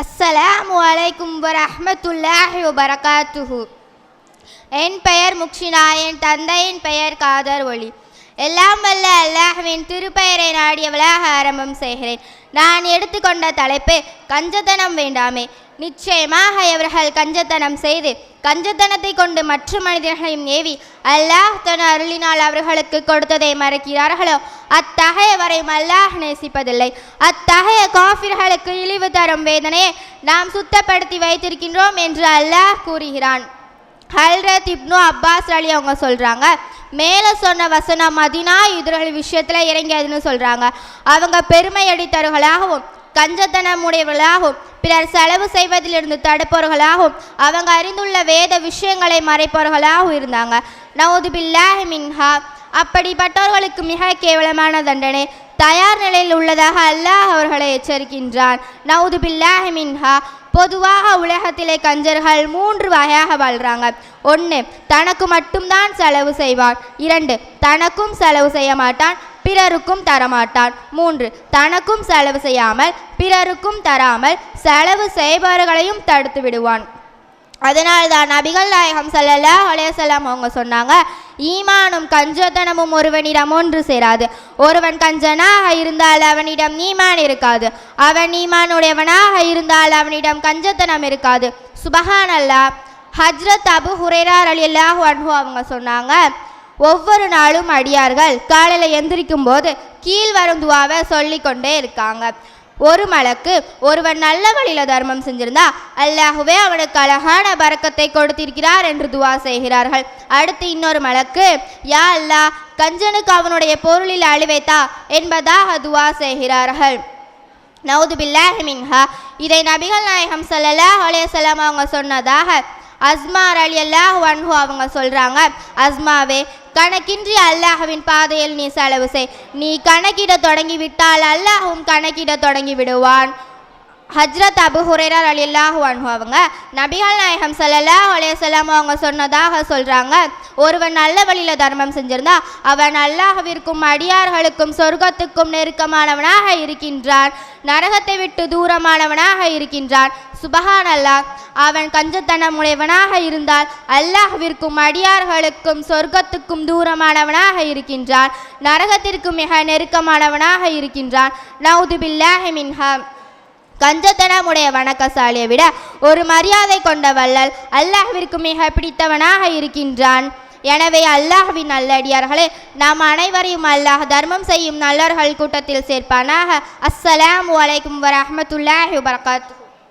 அஸ்ஸலாமு அலைக்கும் வரமத்துல்லாஹி வபரகாத்துஹு. என் பெயர் முக்ஷினா என் தந்தையின் பெயர் காதர் ஒளி. எல்லாம் வல்ல அல்லாஹ்வின் திருப்பெயரை நாடியவளாக ஆரம்பம் செய்கிறேன். நான் எடுத்துக்கொண்ட தலைப்பு கஞ்சத்தனம் வேண்டாமே. நிச்சயமாக இவர்கள் கஞ்சத்தனம் செய்து கஞ்சத்தனத்தை கொண்டு மற்ற மனிதர்களையும் ஏவி அல்லாஹ் தன் அருளினால் அவர்களுக்கு கொடுத்ததை மறக்கிறார்களோ? அத்தகையவரையும் அல்லாஹ் நேசிப்பதில்லை. அத்தகைய காஃபிர்களுக்கு இழிவு தரும் வேதனையை நாம் சுத்தப்படுத்தி வைத்திருக்கின்றோம் என்று அல்லாஹ் கூறுகிறான். ஹல்ரத் இப்னு அப்பாஸ் அலி அவங்க சொல்கிறாங்க மேலே சொன்ன வசனம் மதினா யுதர்கள் விஷயத்தில் இறங்கியதுன்னு சொல்கிறாங்க அவங்க பெருமை அடித்தவர்களாகவும் கஞ்சத்தனம் உடையவர்களாகவும் பிறர் செலவு செய்வதிலிருந்து தடுப்பவர்களாகவும் அவங்க அறிந்துள்ள வேத விஷயங்களை மறைப்பவர்களாகவும் இருந்தாங்க. நவுது பில்லாஹி மின்ஹா அப்படிப்பட்டவர்களுக்கு மிக கேவலமான தண்டனை தயார் நிலையில் உள்ளதாக அல்லாஹ் அவர்களை எச்சரிக்கின்றான். நவுது பில்லாஹி மின்ஹா பொதுவாக உலகத்திலே கஞ்சர்கள் மூன்று வகையாக வாழ்கிறாங்க ஒன்று தனக்கு மட்டும்தான் செலவு செய்வான். இரண்டு தனக்கும் செலவு செய்ய மாட்டான். பிறருக்கும் தரமாட்டான். மூன்று தனக்கும் செலவு செய்யாமல் பிறருக்கும் தராமல் செலவு செய்பவர்களையும் தடுத்து விடுவான். அதனால் தான் நபிகள் நாயகம் சல்லல்லா அலையசல்லாம் அவங்க சொன்னாங்க ஈமானும் கஞ்சத்தனமும் ஒருவனிடம் ஒன்று சேராது. ஒருவன் கஞ்சனாக இருந்தால் அவனிடம் ஈமான் இருக்காது. அவன் ஈமானுடையவனாக இருந்தால் அவனிடம் கஞ்சத்தனம் இருக்காது. சுபஹான் அல்லாஹ் ஹஜ்ரத் அபு ஹுரேரார் அலியல்லாஹு அன்பு அவங்க சொன்னாங்க ஒவ்வொரு நாளும் அடியார்கள் காலையில் எந்திரிக்கும் போது கீழ் துவாவை சொல்லிக்கொண்டே இருக்காங்க. ஒரு மலக்கு ஒருவன் நல்ல வழியில் தர்மம் செஞ்சிருந்தா அல்லாஹுவே அவனுக்கு அழகான பறக்கத்தை கொடுத்திருக்கிறார் என்று துவா செய்கிறார்கள். அடுத்து இன்னொரு மலக்கு யா அல்லா கஞ்சனுக்கு அவனுடைய பொருளில் அழிவைத்தா என்பதாக துவா செய்கிறார்கள். நவுது பில்லாஹிமின்ஹா இதை நபிகள் நாயகம் ஸல்லல்லாஹு அலைஹி அவங்க சொன்னதாக அஸ்மார் அலி அல்லாஹ் வன்ஹு அவங்க சொல்கிறாங்க அஸ்மாவே கணக்கின்றி அல்லாஹவின் பாதையில் நீ செலவு செய். நீ கணக்கிட தொடங்கி விட்டால் அல்லாஹும் கணக்கிட தொடங்கி விடுவான் ஹஜ்ரத் அபு ஹுரேரர் அலில்லாஹு அன்ஹு அவங்க நபிகள் நாயகம் சல்லல்லா அலைஹி அவங்க சொன்னதாக சொல்கிறாங்க ஒருவன் நல்ல வழியில் தர்மம் செஞ்சிருந்தா அவன் அல்லாஹவிற்கும் அடியார்களுக்கும் சொர்க்கத்துக்கும் நெருக்கமானவனாக இருக்கின்றான். நரகத்தை விட்டு தூரமானவனாக இருக்கின்றான். சுபஹான் அல்லாஹ் அவன் கஞ்சத்தனம் உடையவனாக இருந்தால் அல்லாஹ்விற்கும் அடியார்களுக்கும் சொர்க்கத்துக்கும் தூரமானவனாக இருக்கின்றான். நரகத்திற்கு மிக நெருக்கமானவனாக இருக்கின்றான். நவுது பில்லாஹி மின்ஹா. கஞ்சத்தனமுடைய வணக்கசாலியை விட ஒரு மரியாதை கொண்ட வள்ளல் அல்லாஹ்விற்கு மிக பிடித்தவனாக இருக்கின்றான். எனவே அல்லாஹ்வின் நல்லடியார்களே நாம் அனைவரையும் அல்லாஹ் தர்மம் செய்யும் நல்லர்கள் கூட்டத்தில் சேர்ப்பானாக. அஸ்ஸலாம் வலைக்கும் வரமத்துல்லாஹி வரகாத்து